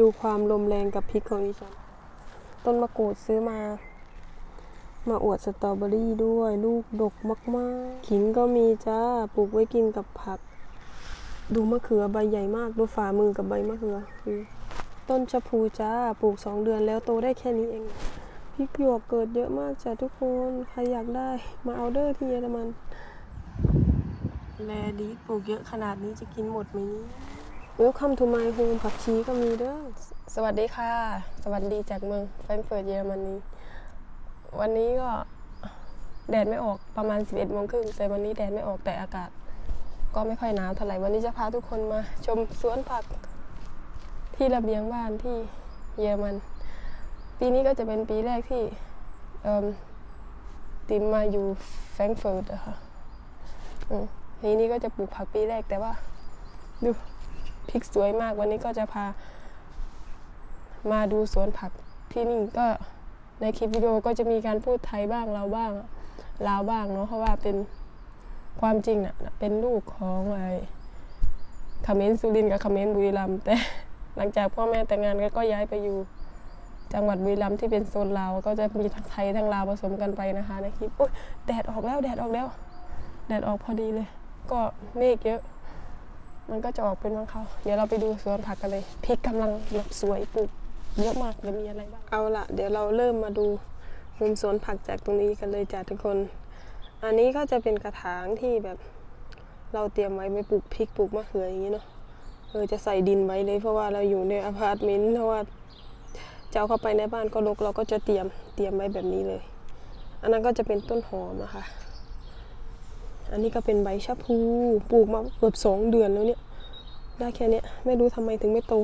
ดูความลมแรงกับพริกของดิฉัน ต้นมะกรูดซื้อมา มาอวดสตรอเบอรี่ด้วย ลูกดกมาก ๆ ขิงก็มีจ้า ปลูกไว้กินกับผัก ดูมะเขือใบใหญ่มาก ดูฝ่ามือกับใบมะเขือ ต้นชะพูจ้า ปลูกสองเดือนแล้วโตได้แค่นี้เอง พริกหยวกเกิดเยอะมากจ้ะทุกคน ใครอยากได้ มาเอาเดอร์ที่เยอรมัน แลดีปลูกเยอะขนาดนี้จะกินหมดไหมนี่ Welcome to my home ผักชีก็มีเด้อ สวัสดีค่ะ สวัสดีจากเมืองแฟรงก์เฟิร์ตเยอรมนีวันนี้ก็แดดไม่ออกประมาณ 11โมงครึ่งแต่วันนี้แดดไม่ออกแต่อากาศ ก็ไม่ค่อยหนาวเท่าไหร่ วันนี้จะพาทุกคนมาชมสวนผักที่ระเบียงบ้านที่เยอรมัน ปีนี้ก็จะเป็นปีแรกที่ติมมาอยู่แฟรงก์เฟิร์ตอะค่ะอืมปีนี้ก็จะปลูกผักปีแรกแต่ว่าดู พริกสวยมากวันนี้ก็จะพา มาดูสวนผักที่นี่ก็ในคลิปวิดีโอก็จะมีการพูดไทยบ้างเราบ้างลาวบ้างเนาะเพราะว่าเป็นความจริงน่ะเป็นลูกของไอ้เขมรสุรินทร์กับเขมรบุรีรัมย์แต่หลังจากพ่อแม่แต่งงานก็ย้ายไปอยู่ จังหวัดบุรีรัมย์ที่เป็นโซนลาวก็จะมีทั้งไทยทั้งลาวผสมกันไปนะคะในคลิปอุ๊ยแดดออกแล้วแดดออกแล้ว แดดออกพอดีเลย ก็เมฆเยอะ มันก็จะออกเป็นบางเขา เดี๋ยวเราไปดูสวนผักกันเลยพริกกำลังแบบสวยปลูกเยอะมากเลยมีอะไรบ้างเอาละเดี๋ยวเราเริ่มมาดูมุมสวนผักจากตรงนี้กันเลยจ้ะทุกคน อันนี้ก็จะเป็นกระถางที่แบบเราเตรียมไว้ไปปลูกพริกปลูกมะเขืออย่างนี้เนาะเออจะใส่ดินไว้เลยเพราะว่าเราอยู่ในอพาร์ตเมนต์เพราะว่าจะเอาเข้าไปในบ้านก็รกเราก็จะเตรียมเตรียมไว้แบบนี้เลย อันนั้นก็จะเป็นต้นหอมนะคะ อันนี้ก็เป็นใบชะพูปลูกมาเกือบสองเดือนแล้วเนี่ย ได้แค่นี้ไม่รู้ทำไมถึงไม่โต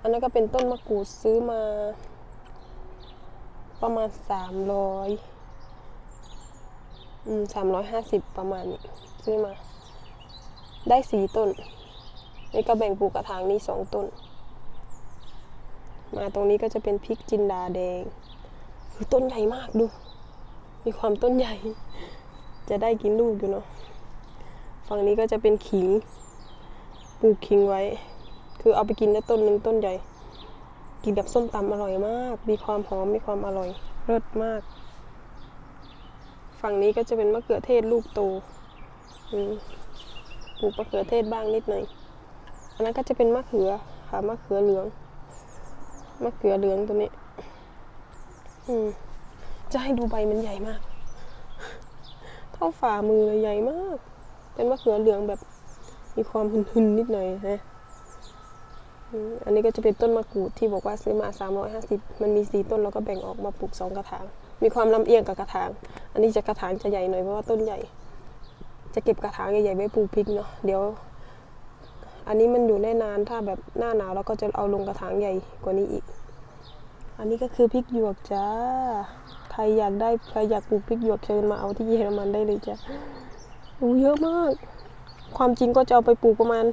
อันนั้นก็เป็นต้นมะกรูดซื้อมา ประมาณสามร้อยอืมสามร้อยห้าสิบประมาณนี้ซื้อมา ได้สี่ต้นนี่ก็แบ่งปลูกกระถางนี้สองต้น มาตรงนี้ก็จะเป็นพริกจินดาแดง คือต้นใหญ่มากดู มีความต้นใหญ่ จะได้กินลูกอยู่เนาะฝั่งนี้ก็จะเป็นขิงปลูกขิงไว้ คือเอาไปกินได้ต้นหนึ่งต้นใหญ่ กินแบบส้มตำอร่อยมาก มีความหอมมีความอร่อยรสมาก ฝั่งนี้ก็จะเป็นมะเขือเทศลูกโตปลูกมะเขือเทศบ้างนิดหน่อยอันนั้นก็จะเป็นมะเขือค่ะมะเขือเหลืองมะเขือเหลืองตัวนี้ อืม จะให้ดูใบมันใหญ่มาก เท่าฝ่ามือเลยใหญ่มาก เป็นมะเขือเหลืองแบบมีความหึนๆนิดหน่อยนะอันนี้ก็จะเป็นต้นมะกรูดที่บอกว่าซื้อมา 350 มันมีสีต้นเราก็แบ่งออกมาปลูกสองกระถาง มีความลำเอียงกับกระถาง อันนี้จะกระถางจะใหญ่หน่อยเพราะว่าต้นใหญ่ จะเก็บกระถางใหญ่ๆไว้ปลูกพริกเนาะ เดี๋ยว อันนี้มันอยู่ได้นานถ้าแบบหน้าหนาวเราก็จะเอาลงกระถางใหญ่กว่านี้อีก อันนี้ก็คือพริกหยวกจ้า ใครอยากได้ใครอยากปลูกพริกหยวกเชิญมาเอาที่เยอรมันได้เลยจ้ะดูเยอะมาก ความจริงก็จะเอาไปปลูกประมาณ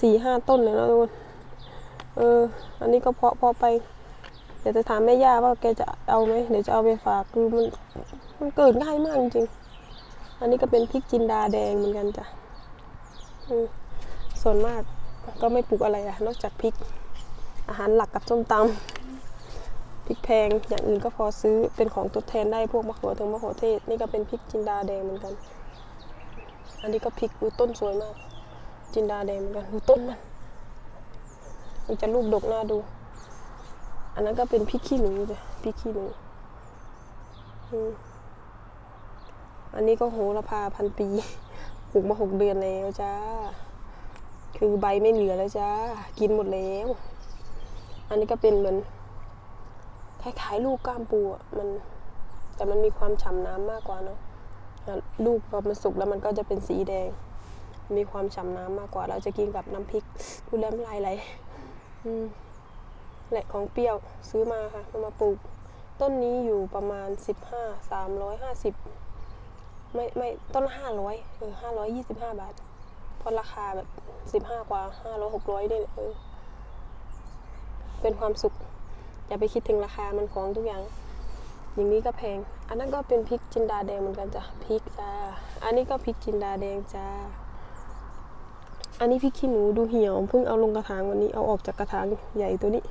สี่ห้าต้นเลยนะทุกคนเออ อันนี้ก็เพาะเพาะไป เดี๋ยวจะถามแม่ย่าว่าแกจะเอาไหมเดี๋ยวจะเอาไปฝากคือมันมันเกิดง่ายมากจริงอันนี้ก็เป็นพริกจินดาแดงเหมือนกันจ้ะส่วนมากก็ไม่ปลูกอะไรอะนอกจากพริก อาหารหลักกับส้มตำ พริกแพงอย่างอื่นก็พอซื้อเป็นของทดแทนได้พวกมะเขือเทศมะเขือเทศนี่ก็เป็นพริกจินดาแดงเหมือนกัน อันนี้ก็พริกดูต้นสวยมาก จินดาแดงเหมือนกันดูต้นมันมันจะลูกดกน่าดู อันนั้นก็เป็นพริกขี้หนูจ้ะพริกขี้หนูอันนี้ก็โหระพาพันปีปลูกมาหกเดือนแล้วจ้า คือใบไม่เหลือแล้วจ้า กินหมดแล้ว อันนี้ก็เป็นเหมือน คล้ายๆลูกก้ามปูมันแต่มันมีความฉ่ำน้ำมากกว่าเนาะลูกพอมันสุกแล้วมันก็จะเป็นสีแดง มีความฉ่ำน้ำมากกว่า เราจะกินกับน้ำพริกดูแล้วลายไหลแหละของเปรี้ยวซื้อมาค่ะเอามาปลูก ต้นนี้อยู่ประมาณสิบห้าสามร้อยห้าสิบไม่ไม่ต้นห้าร้อยเออห้าร้อยยี่สิบห้าบาทเพราะราคาแบบสิบห้ากว่าห้าร้อยหกร้อยนี่แหละเออเป็นความสุข อย่าไปคิดถึงราคามันของทุกอย่าง อย่างนี้ก็แพง อันนั้นก็เป็นพริกจินดาแดงเหมือนกันจ้ะพริกจ้าอันนี้ก็พริกจินดาแดงจ้าอันนี้พริกขี้หนูดูเหี่ยวเพิ่งเอาลงกระถางวันนี้เอาออกจากกระถางใหญ่ตัวนี้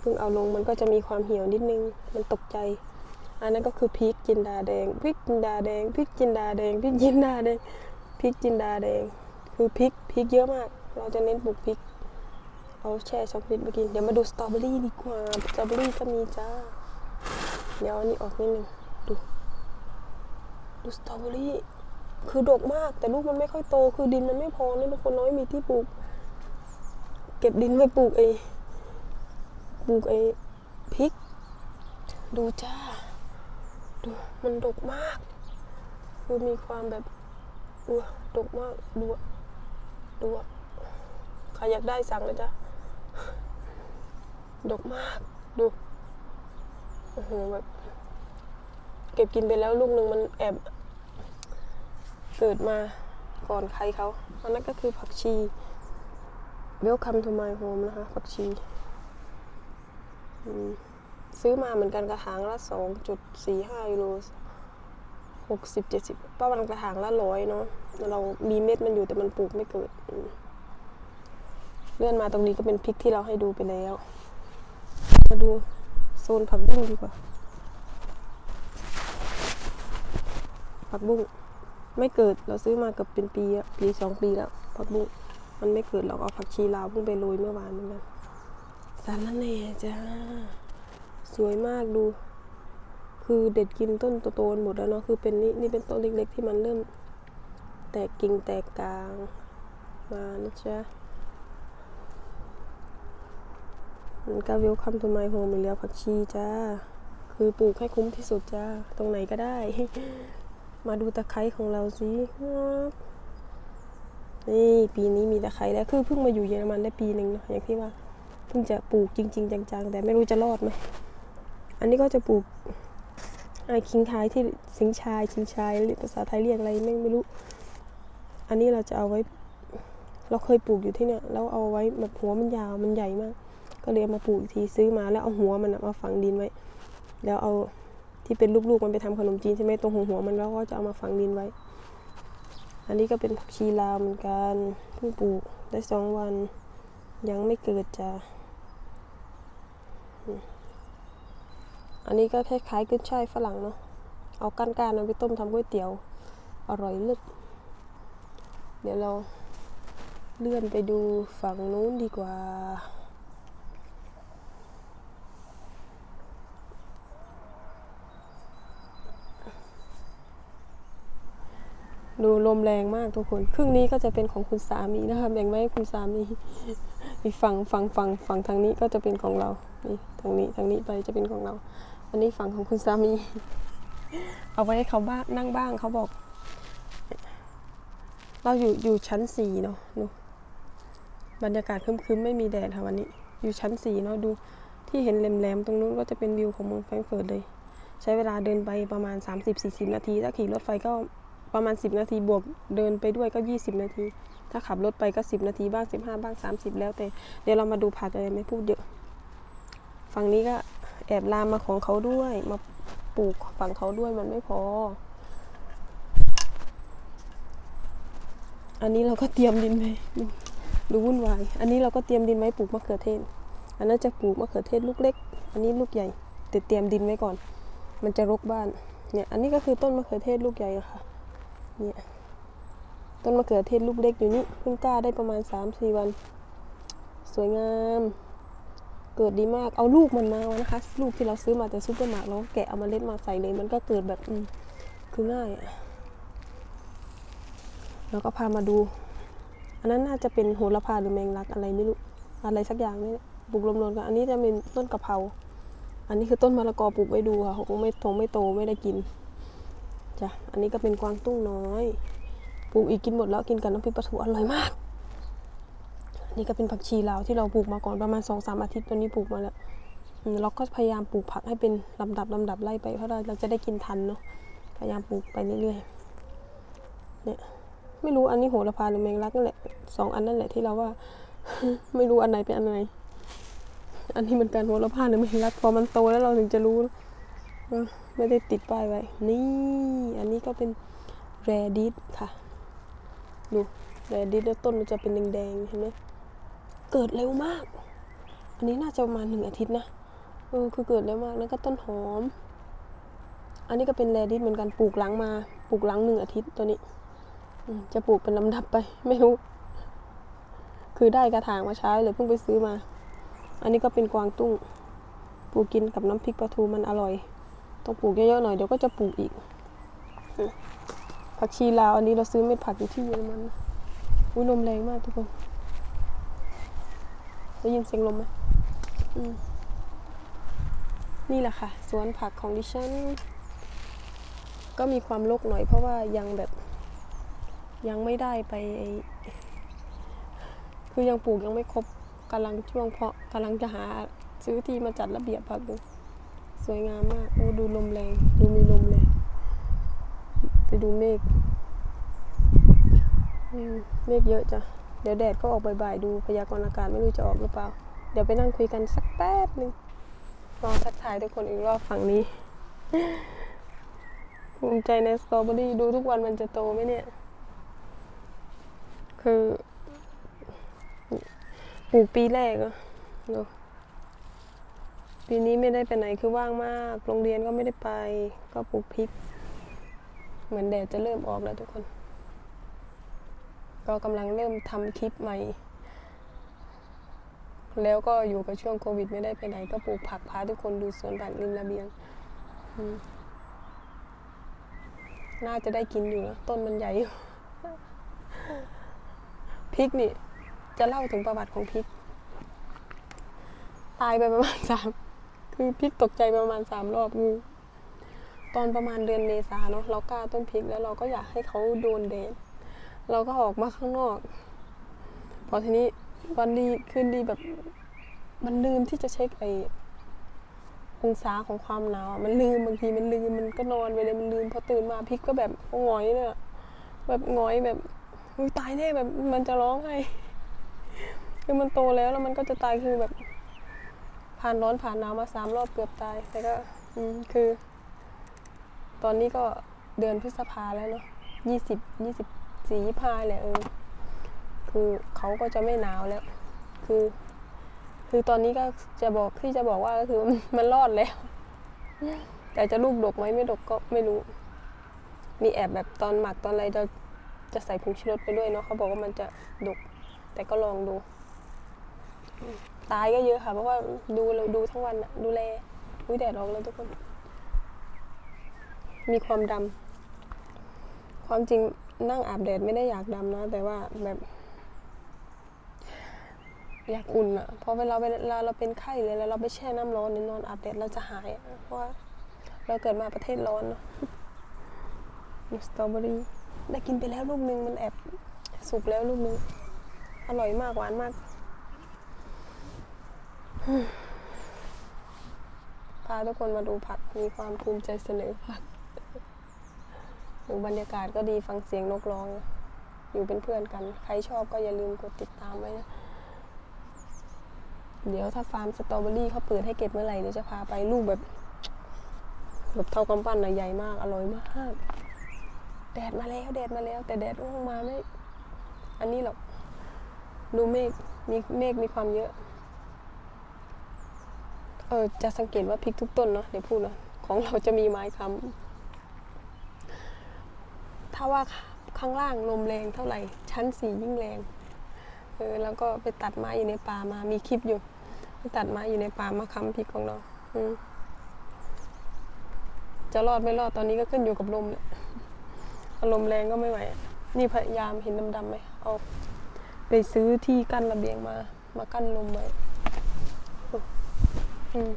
เพิ่งเอาลงมันก็จะมีความเหี่ยวนิดนึงมันตกใจ อันนั้นก็คือพริกจินดาแดงพริกจินดาแดงพริกจินดาแดงพริกจินดาแดงพริกจินดาแดง คือพริกพริกเยอะมาก เราจะเน้นปลูกพริก เอาแช่ช็อกโกแลตมากิน เดี๋ยวมาดูสตรอเบอรี่ดีกว่า สตรอเบอรี่ก็มีจ้า เดี๋ยวอันนี้ออกนิดนึง ดู ดูสตรอเบอรี่ คือดกมาก แต่ลูกมันไม่ค่อยโต คือดินมันไม่พอนะทุกคนน้อยมีที่ปลูก เก็บดินไว้ปลูกไอ้ปลูกไอ้พริก ดูจ้า ดู มันดกมาก คือมีความแบบดูอะดกมากดูดูใครอยากได้สั่งเลยจ้ะ ดกมาก ดูโอ้โหแบบเก็บกินไปแล้วลูกหนึ่งมันแอบเกิดมาก่อนใครเขาอันนั้นก็คือผักชี Welcome to my home นะคะ ผักชี ซื้อมาเหมือนกันกระถางละสองจุดสี่ห้ายูโรหกสิบเจ็ดสิบประมาณกระถางละร้อยเนาะเรามีเม็ดมันอยู่แต่มันปลูกไม่เกิด เลื่อนมาตรงนี้ก็เป็นพริกที่เราให้ดูไปแล้ว มาดูโซนผักบุ้งดีกว่า ผักบุ้งไม่เกิดเราซื้อมาเกับเป็นปีอะปีสองปีแล้วผักบุ้งมันไม่เกิดเราก็เอาผักชีลาวเพิ่งไปโรยเมื่อวานเหมือนกันสารแหน่จ้าสวยมากดู คือเด็ดกินต้นโตๆหมดแล้วเนาะคือเป็นนี่นี่เป็นต้นเล็ก ๆ ที่มันเริ่ม แตกกิ่งแตกกลางมานะจ๊ะ มัน ก็ welcome to my home อีกแล้วผักชีจ้า คือปลูกให้คุ้มที่สุดจ้า ตรงไหนก็ได้ มาดูตะไคร้ของเราสินี่ปีนี้มีตะไคร้แล้ว คือเพิ่งมาอยู่เยอรมันได้ปีหนึ่งเนาะอย่างที่ว่า เพิ่งจะปลูกจริง ๆ จัง ๆ แต่ไม่รู้จะรอดไหม อันนี้ก็จะปลูกไอ้คิงทายที่สิงชายคิงชายหรือภาษาไทยเรียกอะไรไม่ไม่รู้ อันนี้เราจะเอาไว้ เราเคยปลูกอยู่ที่เนี่ยแล้วเอาไว้แบบหัวมันยาวมันใหญ่มาก ก็เลยมาปลูกทีซื้อมาแล้วเอาหัวมันมาฝังดินไว้ แล้วเอาที่เป็นลูกๆมันไปทำขนมจีนใช่ไหมตรงหัวหัวมันแล้วก็จะเอามาฝังดินไว้ อันนี้ก็เป็นผักชีลาวเหมือนกันเพิ่งปลูกได้สองวัน ยังไม่เกิดจ้ะอันนี้ก็คล้ายๆขึ้นช่ายฝรั่งเนาะเอาก้านๆเอาไปต้มทำก๋วยเตี๋ยว อร่อยเลิศเดี๋ยวเราเลื่อนไปดูฝั่งนู้นดีกว่า ดูลมแรงมากทุกคน ครึ่งนี้ก็จะเป็นของคุณสามีนะคะ แบ่งไว้ให้คุณสามี อีกฝั่งฝั่งฝั่งฝั่งทางนี้ก็จะเป็นของเรา นี่ทางนี้ทางนี้ไปจะเป็นของเรา อันนี้ฝั่งของคุณสามี เอาไว้ให้เขาบ้างนั่งบ้างเขาบอก เราอยู่อยู่ชั้นสี่เนาะดูบรรยากาศครึ้มๆ ไม่มีแดดค่ะวันนี้ อยู่ชั้นสี่เนาะดูที่เห็นแหลมๆตรงนู้นก็จะเป็นวิวของเมืองแฟรงก์เฟิร์ตเลย ใช้เวลาเดินไปประมาณ 30-40 นาที ถ้าขี่รถไฟก็ ประมาณ 10 นาทีบวกเดินไปด้วยก็ 20 นาที ถ้าขับรถไปก็ 10 นาทีบ้าง 15 บ้าง 30 แล้วแต่ เดี๋ยวเรามาดูผักเลยไม่พูดเยอะ ฝั่งนี้ก็แอบลามมาของเขาด้วย มาปลูกฝั่งเขาด้วยมันไม่พอ อันนี้เราก็เตรียมดินไว้ดูดูวุ่นวาย อันนี้เราก็เตรียมดินไว้ปลูกมะเขือเทศ อันนั้นจะปลูกมะเขือเทศลูกเล็ก อันนี้ลูกใหญ่แต่เตรียมดินไว้ก่อน มันจะรกบ้าน เนี่ย อันนี้ก็คือต้นมะเขือเทศลูกใหญ่ค่ะ เนี่ยต้นมะเขือเทศลูกเล็กอยู่นี่เพิ่งกล้าได้ประมาณ3าสี่วัน สวยงาม เกิดดีมากเอาลูกมันมานะคะ ลูกที่เราซื้อมาแต่ซูเปอร์มาร์ทเราก็แกะเอามาเล็ดมาใส่เลยมันก็เกิดแบบอืคือง่ายอะแล้วก็พามาดู อันนั้นน่าจะเป็นโหระพาหรือแมงลักอะไรไม่รู้อะไรสักอย่างนี่แหละปลูกรวมๆกันอันนี้จะเป็นต้นกะเพราอันนี้คือต้นมะละกอปลูกไว้ดูค่ะคงไม่ทงไม่โตไม่ได้กิน จ้ะ อันนี้ก็เป็นกวางตุ้งน้อยปลูกอีกกินหมดแล้วกินกับน้ำพริกปลาทูอร่อยมากอันนี้ก็เป็นผักชีลาวที่เราปลูกมาก่อนประมาณสองสามอาทิตย์ตอนนี้ปลูกมาแล้วเราก็พยายามปลูกผักให้เป็นลำดับลำดับไล่ไปเพราะเราเราจะได้กินทันเนาะ พยายามปลูกไปเรื่อยๆ เนี่ย ไม่รู้อันนี้โหระพาหรือแมงลักนั่นแหละสองอันนั่นแหละที่เราว่า ไม่รู้อันไหนเป็นอันไหน อันนี้เหมือนกันโหระพาหรือแมงลักพอมันโตแล้วเราถึงจะรู้ ไม่ได้ติดป้ายไว้ นี่ อันนี้ก็เป็นแรดิสค่ะ ดูแรดิสแล้วต้นมันจะเป็นแดงๆเห็นไหมเกิดเร็วมาก อันนี้น่าจะประมาณหนึ่งอาทิตย์นะเออคือเกิดเร็วมากแล้วก็ต้นหอม อันนี้ก็เป็นแรดิสเหมือนกันปลูกหลังมาปลูกหลังหนึ่งอาทิตย์ตัวนี้จะปลูกเป็นลำดับไป ไม่รู้ คือได้กระถางมาใช้เลยเพิ่งไปซื้อมา อันนี้ก็เป็นกวางตุ้ง ปลูกกินกับน้ำพริกปลาทูมันอร่อย ต้องปลูกเยอะๆหน่อยเดี๋ยวก็จะปลูกอีก ผักชีลาวอันนี้เราซื้อเม็ดผักอยู่ที่เยอรมันอุ้ยลมแรงมากทุกคนได้ยินเสียงลมไหมนี่แหละค่ะ สวนผักของดิฉัน ก็มีความรกหน่อยเพราะว่ายังแบบ ยังไม่ได้ไป คือยังปลูกยังไม่ครบกำลังช่วงเพาะกำลังจะหาซื้อที่มาจัดระเบียบผักดู สวยงามมาก โอ้ดูลมแรง ดูมีลมเลย ไปดูเมฆเมฆเยอะจ้ะ เดี๋ยวแดดก็ออกบ่ายๆ ดูพยากรณ์อากาศไม่รู้จะออกหรือเปล่า เดี๋ยวไปนั่งคุยกันสักแป๊บหนึ่งรอทักทายทุกคนอีกรอบฝั่งนี้ ภูมิใจในสตรอเบอรี่ดูทุกวันมันจะโตไหมเนี่ย คือปลูกปีแรกอะดู ปีนี้ไม่ได้ไปไหนคือว่างมาก โรงเรียนก็ไม่ได้ไป ก็ปลูกพริก เหมือนแดดจะเริ่มออกแล้วทุกคน ก็กำลังเริ่มทำคลิปใหม่ แล้วก็อยู่กับช่วงโควิด ไม่ได้ไปไหน ก็ปลูกผักพาทุกคนดูสวนผักริมระเบียง น่าจะได้กินอยู่นะต้นมันใหญ่พริกนี่ จะเล่าถึงประวัติของพริก ตายไปประมาณสาม คือพริกตกใจประมาณสามรอบคือตอนประมาณเดือนเมษาเนาะเรากล้าต้นพริกแล้วเราก็อยากให้เขาโดนแดดเราก็ออกมาข้างนอก พอทีนี้วันดีขึ้นดีแบบ มันลืมที่จะเช็คไอองศาของความหนาวมันลืมบางทีมันลืมมันก็นอนไปเลยมันลืมพอตื่นมาพริกก็แบบงอยเลยอะแบบงอยแบบตายแน่แบบมันจะร้องไห้คือมันโตแล้วแล้วมันก็จะตายคือแบบ ผ่านร้อนผ่านหนาวมาสามรอบเกือบตายแต่ก็อืมคือ ตอนนี้ก็เดือนพฤษภาแล้วเนาะยี่สิบยี่สิบสี่ยี่ห้าแหละเออคือเขาก็จะไม่หนาวแล้ว คือ คือตอนนี้ก็จะบอกที่จะบอกว่าก็คือมันรอดแล้ว แต่จะลูกดกไหมไม่ดกก็ไม่รู้ มีแอบแบบตอนหมักตอนอะไรจะจะใส่ผงชูรสไปด้วยเนาะเขาบอกว่ามันจะดก แต่ก็ลองดู ตายก็เยอะค่ะ เพราะว่าดูเราดูทั้งวันดูแลอุ้ยแดดออกแล้วทุกคน มีความดำความจริงนั่งอาบแดดไม่ได้อยากดำนะ แต่ว่าแบบอยากอุ่นอะเพราะเวลาเวลาเราเป็นไข้เลยแล้วเราไปแช่น้ำร้อนนอนอาบแดดเราจะหายเพราะว่าเราเกิดมาประเทศร้อนเนาะมีสตรอเบอรี่ได้กินไปแล้วลูกนึงมันแอบสุกแล้วลูกนึงอร่อยมากหวานมาก พาทุกคนมาดูผักมีความภูมิใจเสนอผักดูบรรยากาศก็ดีฟังเสียงนกร้อง อยู่เป็นเพื่อนกัน ใครชอบก็อย่าลืมกดติดตามไว้นะ เดี๋ยวถ้าฟาร์มสตรอเบอรี่เขาเปิดให้เก็บเมื่อไหร่เดี๋ยวจะพาไปลูกแบบ แบบเท่ากำปั้นนะใหญ่มากอร่อยมากแดดมาแล้วแดดมาแล้ว แต่แดดลงมาไม่ อันนี้หรอกดูเมฆมีเมฆมีความเยอะ ออจะสังเกตว่าพริกทุกต้นเนาะเดี๋ยวพูดเนะของเราจะมีไม้ค้ำถ้าว่าข้างล่างลมแรงเท่าไหร่ ชั้นสี่ยิ่งแรงเออแล้วก็ไปตัดไม้อยู่ในป่ามามีคลิปอยู่ไปตัดไม้อยู่ในป่ามาค้ำพริกของเราอืจะรอดไม่รอดตอนนี้ก็ขึ้นอยู่กับลมแหละอารมณ์แรงก็ไม่ไหวนี่พยายามเห็นดำๆไหมเอา ไปซื้อที่กั้นระเบียงมา มากั้นลมไว้ อืม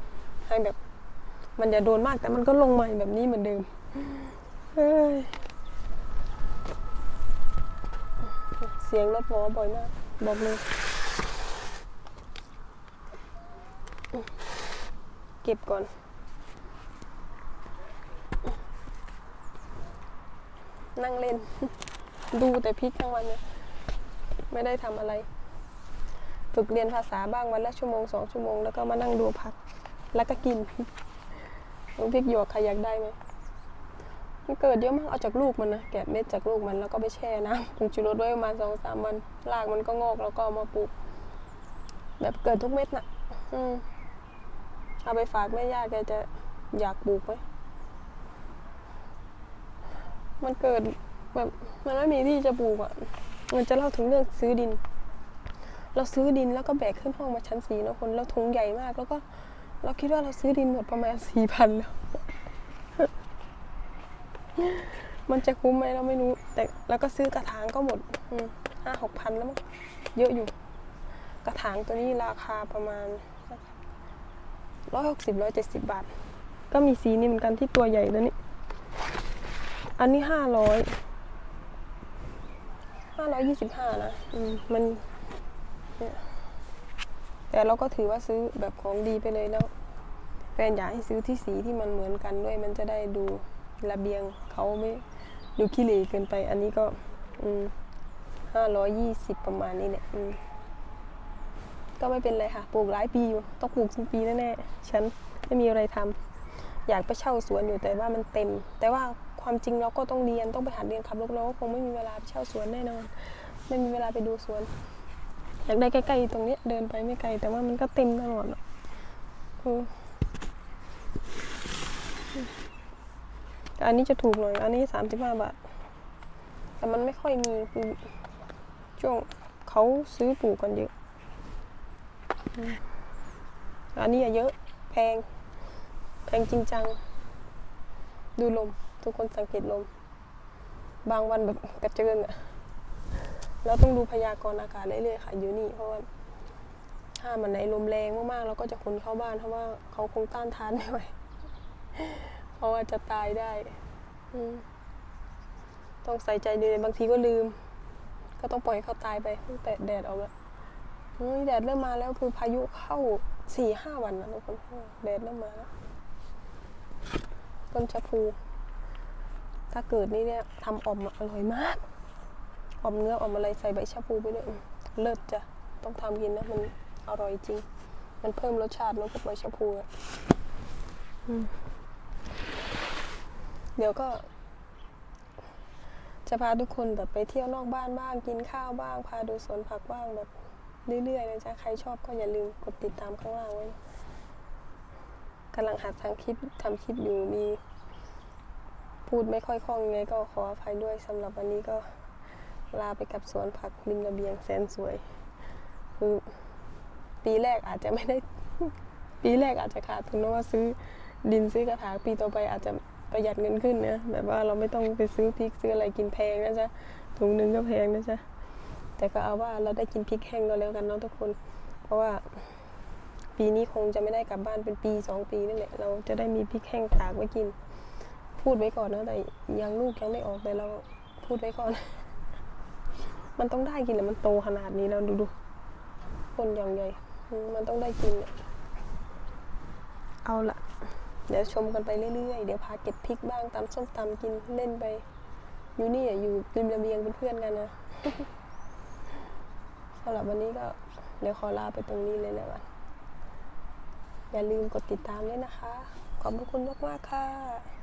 ให้แบบ มันอย่าโดนมากแต่มันก็ลงมาแบบนี้เหมือนเดิมเฮ้ยเสียงรถวอบ่อยมาก บอกเลย เก็บก่อนนั่งเล่น ดูแต่พริกทั้งวันเนี่ยไม่ได้ทำอะไร ฝึกเรียนภาษาบ้างวันละชั่วโมงสองชั่วโมง แล้วก็มานั่งดูพัก แล้วก็กินน้องพริกหยวกใครอยากได้ไหมมันเกิดเยอะมากเอาจากลูกมันนะแกะเม็ดจากลูกมันแล้วก็ไปแช่น้ำผงชูรสไว้ประมาณสองสามวันรากมันก็งอกแล้วก็มาปลูก แบบเกิดทุกเม็ดน่ะ อืมเอาไปฝากแม่ย่าแกจะอยากปลูกไหมมันเกิดแบบมันไม่มีที่จะปลูกอะ มันจะเล่าถึงเรื่องซื้อดิน เราซื้อดินแล้วก็แบกขึ้นห้องมาชั้นสี่นะคน แล้วถุงใหญ่มากแล้วก็ เราคิดว่าเราซื้อดินหมดประมาณสี่พันแล้ว มันจะคุ้มไหมเราไม่รู้ แต่แล้วก็ซื้อกระถางก็หมดห้าหกพันแล้วมั้งเยอะอยู่ กระถางตัวนี้ราคาประมาณร้อยหกสิบร้อยเจ็ดสิบบาท ก็มีสีนี้เหมือนกันที่ตัวใหญ่ตัวนี้อันนี้ห้าร้อยห้าร้อยยี่สิบห้านะ อืม มันเนี่ย แต่เราก็ถือว่าซื้อแบบของดีไปเลยแล้ว แฟนอยากให้ซื้อที่สีที่มันเหมือนกันด้วย มันจะได้ดูระเบียงเขาไม่ดูขี้เหร่เกินไป อันนี้ก็ อืมห้าร้อยยี่สิบประมาณนี้เนี่ยอืมก็ไม่เป็นไรค่ะ ปลูกหลายปีอยู่ ต้องปลูกสิบปีแน่ๆ ฉันไม่มีอะไรทำอยากไปเช่าสวนอยู่แต่ว่ามันเต็ม แต่ว่าความจริงเราก็ต้องเรียน ต้องไปหัดเรียนขับรถเราก็คงไม่มีเวลาไปเช่าสวนแน่นอน ไม่มีเวลาไปดูสวน อยากได้ใกล้ๆตรงนี้เดินไปไม่ไกล แต่ว่ามันก็เต็มตลอดอะอันนี้จะถูกหน่อย อันนี้สามสิบห้าบาท แต่มันไม่ค่อยมีคือช่วงเขาซื้อปลูกกันเยอะ อันนี้อะเยอะแพง แพงจริงจัง ดูลม ทุกคนสังเกตลม บางวันแบบกระเจิงอะ แล้วต้องดูพยากรณ์อากาศเรื่อยๆค่ะอยู่นี่เพราะว่าถ้ามันไหนลมแรงมากๆเราก็จะขนเข้าบ้านเพราะว่าเขาคงต้านทานไม่ไหวเพราะว่าจะตายได้ต้องใส่ใจดีบางทีก็ลืม ก็ต้องปล่อยให้เขาตายไปตั้งแต่แดดออกแล้วเฮ้ยแดดเริ่มมาแล้วคือพายุเข้าสี่ห้าวันนะทุกคนแดดเริ่มมาแล้วต้นชะพู ถ้าเกิดนี่เนี่ยทำอ่อมอร่อยมาก อมเนื้ออ่อมอะไรใส่ใบชะพูไปด้วยเลิศจ้ะต้องทำกินนะมันอร่อยจริง มันเพิ่มรสชาติเนอะพวกใบชะพูอะเดี๋ยวก็ จะพาทุกคนแบบไปเที่ยวนอกบ้านบ้างกินข้าวบ้าง พาดูสวนผักบ้างแบบเรื่อยๆนะจ๊ะใครชอบก็อย่าลืมกดติดตามข้างล่างไว้กำลังหัดทำคลิปทำคลิปอยู่มี พูดไม่ค่อยคล่องไงก็ขออภัยด้วยสำหรับวันนี้ก็ ลาไปกับสวนผักริมระเบียงแสนสวย คือปีแรกอาจจะไม่ได้ ปีแรกอาจจะขาดทุนเพราะว่าซื้อดินซื้อกระถางปีต่อไปอาจจะประหยัดเงินขึ้นนะแบบว่าเราไม่ต้องไปซื้อพริกซื้ออะไรกินแพงนะจ๊ะถุงหนึ่งก็แพงนะจ๊ะแต่ก็เอาว่าเราได้กินพริกแห้งก็แล้วกันเนาะทุกคน เพราะว่าปีนี้คงจะไม่ได้กลับบ้านเป็นปีสองปีนั่นแหละเราจะได้มีพริกแห้งตากไว้กิน พูดไว้ก่อนนะแต่ยังลูกยังไม่ออกแต่เราพูดไว้ก่อน มันต้องได้กินแหละมันโตขนาดนี้แล้วดูดูคนอย่างใหญ่ มันต้องได้กิน เอาละเดี๋ยวชมกันไปเรื่อยๆ เดี๋ยวพาเก็บพริกบ้างตำส้มตำกินเล่นไป อยู่นี่อยู่ริมระเบียงเป็นเพื่อนกันนะสำหรับวันนี้ก็เดี๋ยวขอลาไปตรงนี้เลยนะวันอย่าลืมกดติดตามด้วยนะคะ ขอบคุณมากๆค่ะ